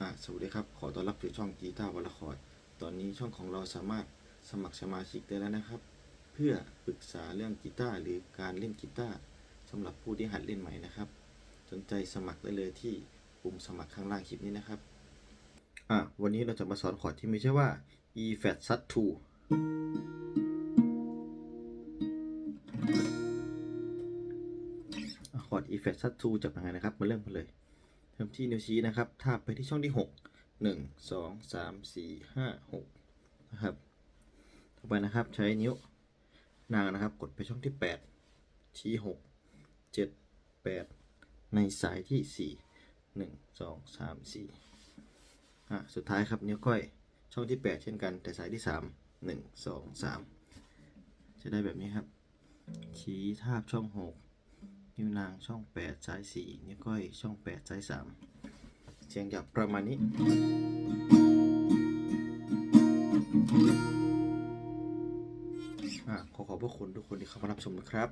สวัสดีครับ ขอต้อนรับสู่ช่องกีตาร์วอลคอร์ดตอนนี้ช่องของเราสามารถสมัครสมาชิกได้แล้วนะครับ เพื่อปรึกษาเรื่องกีตาร์หรือการเล่นกีตาร์สำหรับผู้ที่หัดเล่นใหม่นะครับ สนใจสมัครได้เลยที่ปุ่มสมัครข้างล่างคลิปนี้นะครับอะวันนี้เราจะมาสอนคอร์ดที่มีชื่อว่า E flat sub 2คอร์ด E flat sub 2จะเป็นยังไงนะครับ มาเริ่มกันเลย เริ่มที่นิ้วชี้นะครับทาบไปที่ช่องที่ 6 1 2 3 4 5 6นะครับ ต่อไปนะครับใช้นิ้วนางนะครับ กดไปช่องที่ 8 ชี้ 6 7 8 ในสายที่ 4 1 2 3 4อะสุดท้ายครับนิ้วก้อยช่องที่ 8 เช่นกัน แต่สายที่ 3 1 2 3 จะได้แบบนี้ครับ ชี้ทาบช่อง 6 นิ้วนางช่อง8สาย 4 นิ้วก้อยช่อง8สาย 3 เสียงจะประมาณนี้อะขอขอบพระคุณทุกคนที่เข้ามารับชมนะครับ